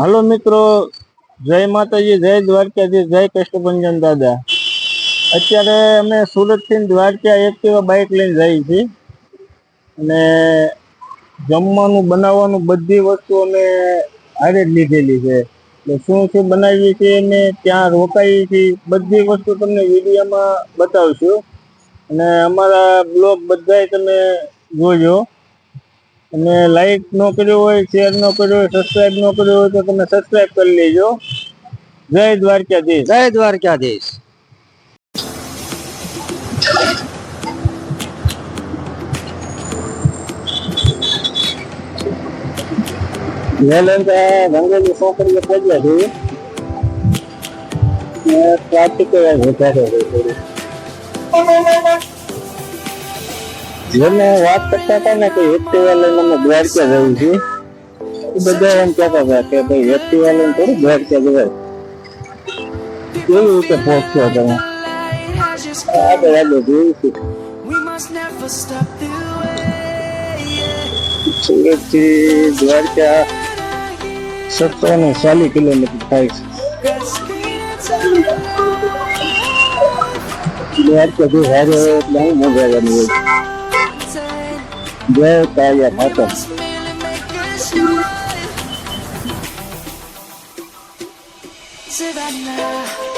હાલો મિત્રો, જય માતાજી, જય દ્વારકાજી જય કષ્ટભંજન દાદા. અત્યારે અમે સુરતથી દ્વારકા એક્ટિવા બાઇક લઈને જઈએ છીએ. અને જમવાનું, બનાવવાનું બધી વસ્તુ અમે હારે જ લીધેલી છે. એટલે શું શું બનાવીએ છીએ અને ત્યાં રોકાઈએ છીએ, બધી વસ્તુ તમને વિડીયોમાં બતાવશું. અને અમારા બ્લોગ બધાય તમે જોજો. અને લાઈક ન કર્યો હોય શેર ન કર્યો હોય સબસ્ક્રાઇબ ન કર્યો હોય તો તમે સબસ્ક્રાઇબ કરી લેજો. જય દ્વારકાધીશ. જય દ્વારકાધીશ. રંગેલી છોકરીઓ પહોંચ્યા છે. ટ્રાફિક વધારે થોડી જેને વાત કરતા હતા ને કે એક્ટિવા લઈને અમે દ્વારકા જવું છે એ બધા એમ કહેતા હતા કે ભાઈ એક્ટિવા લઈને થોડું દ્વારકા જવાય કેવી રીતે પહોંચશો તમે આગળ આગળ જોયું છે We must never stop the way. સુરતથી દ્વારકા સત્તર ને ચાલીસ કિલોમીટર થાય છે દ્વારકા થી હારે એટલે હું મજા આવવાની હોય Yo todavía mato. Savannah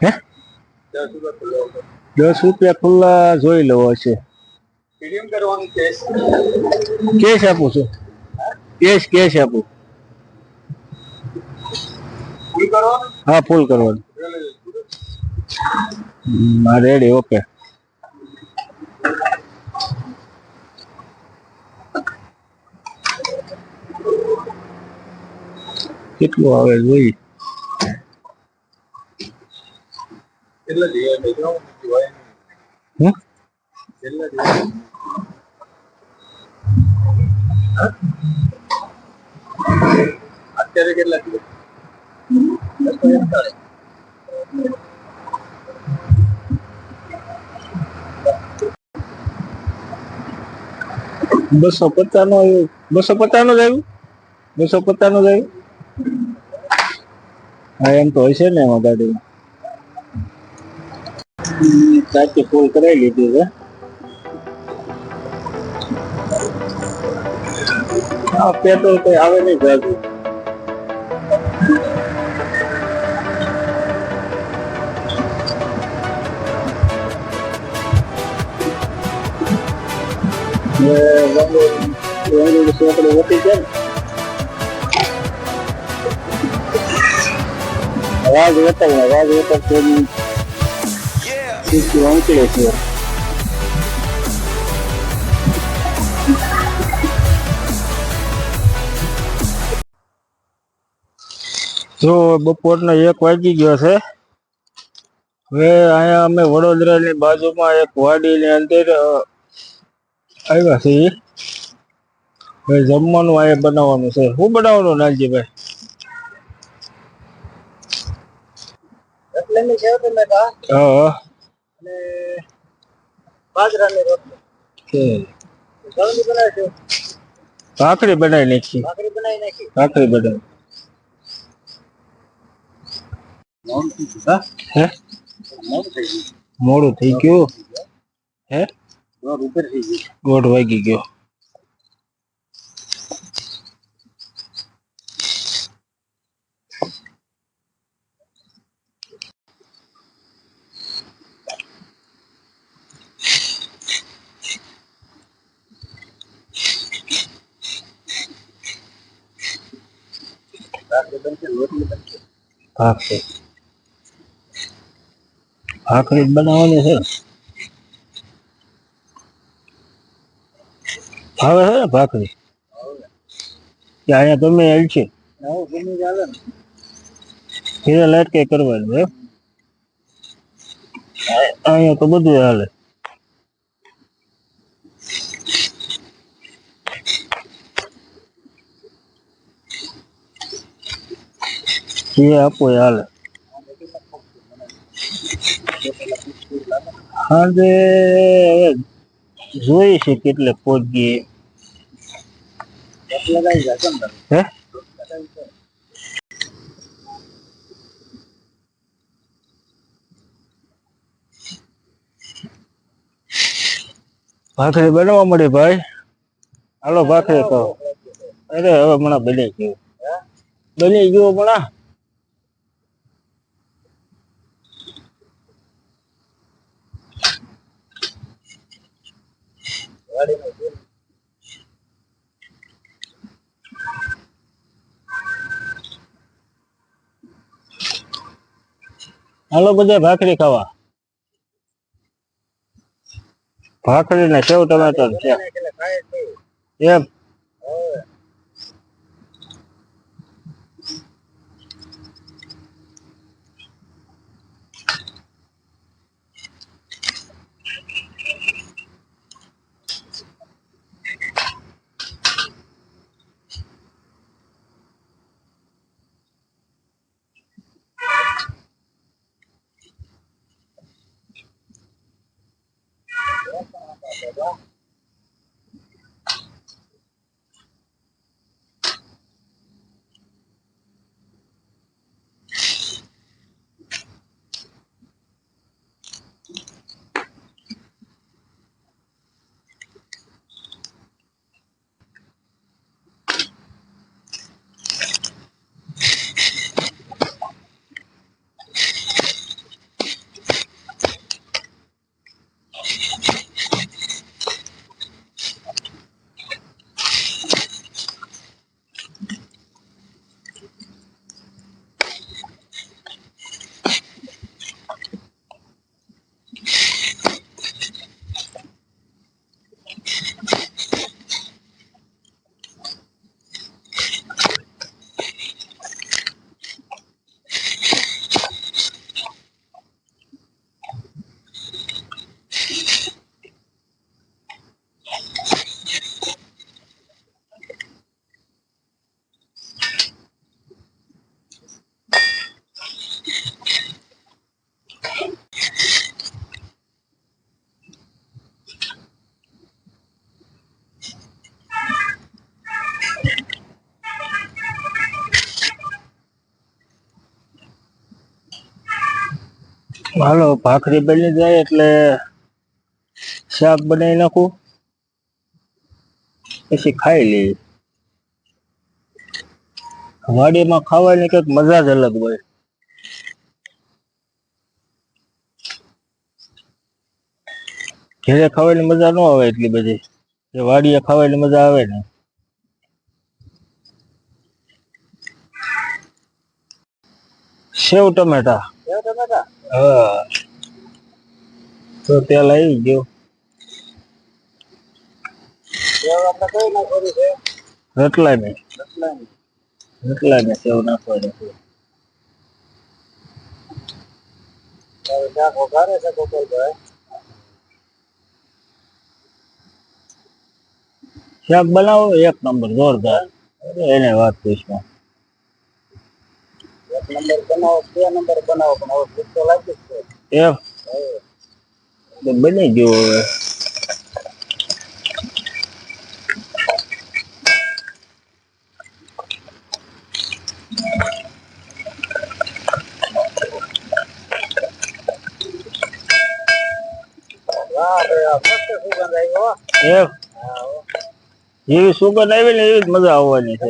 હે? દસ રૂપિયા ખુલ્લા જોઈ લેવો છે. કેશ આપું છું. કેશ કેશ આપું. હા ફૂલ કરવાનું. રેડી ઓકે કેટલું આવે જોઈ? અત્યારે કેટલા દિવસ બસો પચાસ નો આવ્યું. બસો પચાસ નો જ આવ્યું? બસો પચાસ નો જ આવ્યું? હા એમ તો હશે ને એમાં ગાડી કાચી ફૂલ કરાવી લીધી છે. આ પેટ્રોલ કઈ આવે નહીં જાજુ. રાજ વતલ રાજ વતલ 200 kilometre જો બપોરના એક વાગી ગયો છે. હવે અહીંયા અમે વડોદરાની બાજુમાં એક વાડીની અંદર આવ્યા છીએ. જમવાનું અહીંયા બનાવવાનું છે. શું બનાવવાનું લાલજીભાઈ હા. અને બાજરાની રોટલી. ઘઉંની બનાવી છે. ભાખરી બનાવી નાખી. ભાખરી બનાવી નાખી. ભાખરી બનાવી. મોડું થઈ ગયું હે? ઉપર થઈ ગયું. દોઢ વાગી ગયો. ભાખરી બનશે રોટલી બનશે ભાખરી ભાખરી જ બનાવવાની છે ભાવે છે ને ભાખરી કે અહીંયા તમે એલ છે નવું ગમી ચાલે ને ધીરે લાઈટ કઈ કરવાનું એમ અહીંયા તો બધું હાલે જે આપો હાલ. સાંજે જોઈ છે કેટલે પહોંચીએ. હે? ભાખરી બનાવવા મળે ભાઈ? હાલો ભાખરી કહો અરે, હવે હમણાં બની ગયું. બની ગયું હમણાં? હાલો બધા ભાખરી ખાવા. ભાખરી ને સેવ. ટમેટર છે. એમ. હાલો, ભાખરી બની જાય એટલે શાક બનાવી નાખું. પછી ખાઈ લઈએ. વાડીમાં ખાવાની કંઈક મજા જ અલગ હોય. ઘેરે ખાવાની મજા ન આવે એટલી બધી. જે વાડીએ ખાવાની મજા આવે ને. સેવ ટમેટા. હા. તો ત્યાં આવી ગયું. રટલા ને રટલા ને સેવ નાખવાની. છે શાક બનાવો એક નંબર જોરદાર. એને વાત પૂછમાં એક નંબર બનાવો બે નંબર બનાવો પણ હવે ભૂખ તો લાગી જ છે એમ તો બની ગયું હવે વાહ રે વાહ, મસ્ત સુગંધ આવ્યો હો. એમ હા, હો. જેવી સુગંધ આવી ને એવી જ મજા આવવાની છે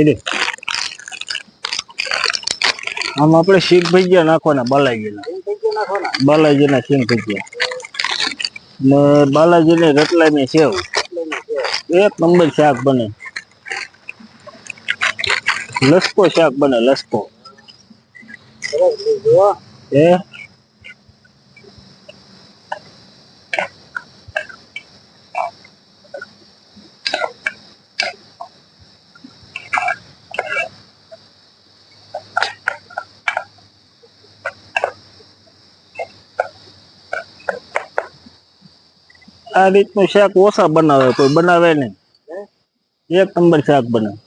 ઓહો. કીધી. આમ આપણે શીખ ભજીયા નાખવાના બાલાજીના. બાલાજીના સિંગ ભજીયા. ને બાલાજીની રતલાની સેવ. એક નંબર શાક બને. લસકો શાક બને લસકો. એ આ રીતનું શાક ઓછા બનાવે, કોઈ બનાવે નહીં. એક નંબર શાક બનાવે.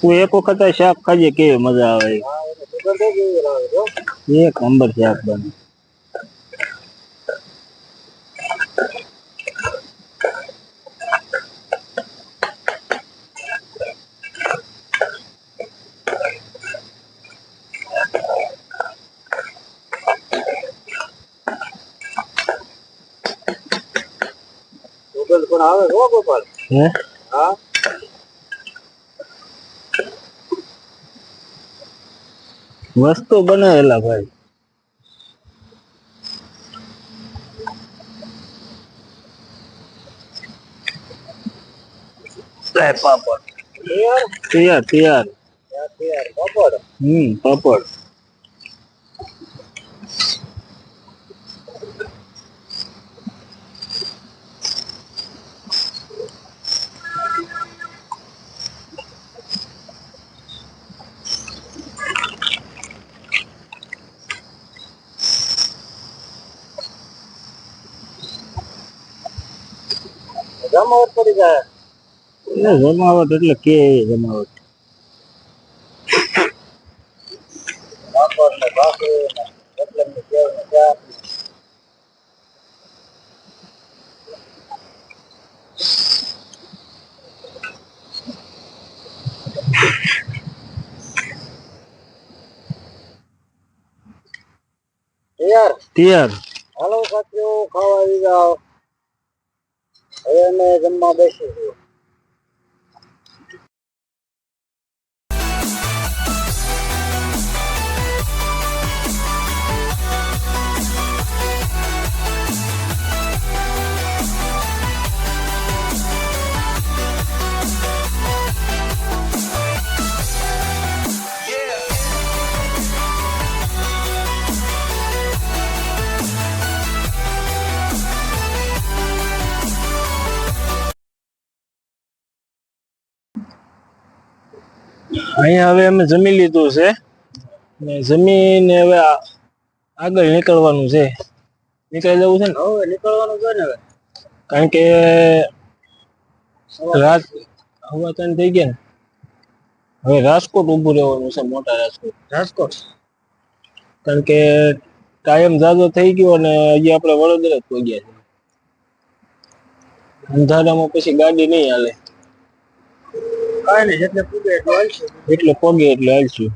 તો એક વખત શાક ખાજે કેવી મજા આવે. એક નંબર શાક બને પણ આવે છે હો ગોપાલ હે હા વસ્તુ બનાવેલા ભાઈ લાય પાપડ તૈયાર તૈયાર તૈયાર તૈયાર તૈયાર પાપડ હમ પાપડ જમાવટ પડી જાય એટલે જમાવટ એટલે કે જમાવટ. તૈયાર? હાલો સાથીઓ ખાવા આવી જાઓ. હવે અમે જમવા બેસીશું. અહીંયા હવે અમે જમી લીધું છે. ને જમીને હવે આગળ નીકળવાનું છે. નીકળી જવું છે ને? હવે નીકળવાનું છે ને હવે. કારણ કે રાત હવા ત્રણ થઈ ગયા ને. હવે રાજકોટ ઊભું રહેવાનું છે મોટા રાજકોટ. રાજકોટ? કારણ કે ટાઈમ જાજો થઈ ગયો અને હજી આપણે વડોદરા જ પહોંચ્યા છે અંધારામાં પછી ગાડી નહીં હાલે. કાંઈ નહીં જેટલે પૂગે એટલું હાલશે પગે એટલે હાલશું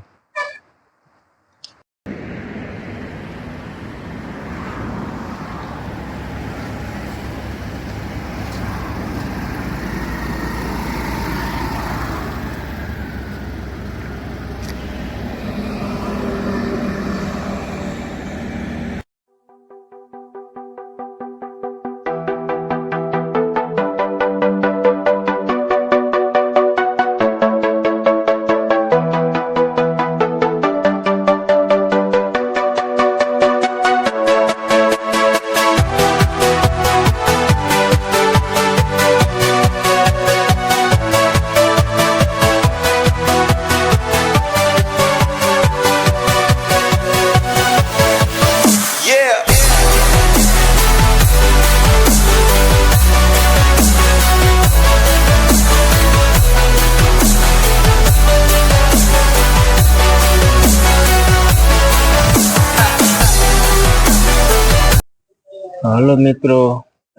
હાલો મિત્રો,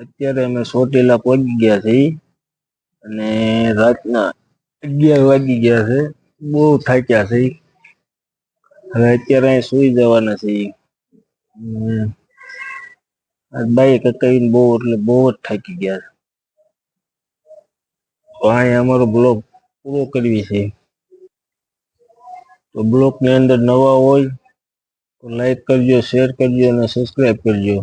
અત્યારે અમે ચોટીલા પહોંચી ગયા છીએ અને રાતના અગિયાર વાગી ગયા છે, બહુ થાક્યા છે. હવે અત્યારે અહીં સુઈ જવાના છીએ. બાઈક કહીને બહુ, એટલે બહુ જ થાકી ગયા છે. તો અહીંયા અમારો બ્લોગ પૂરો કરવી છે. તો બ્લોગની અંદર નવા હોય તો લાઈક કરજો, શેર કરજો અને સબસ્ક્રાઈબ કરજો.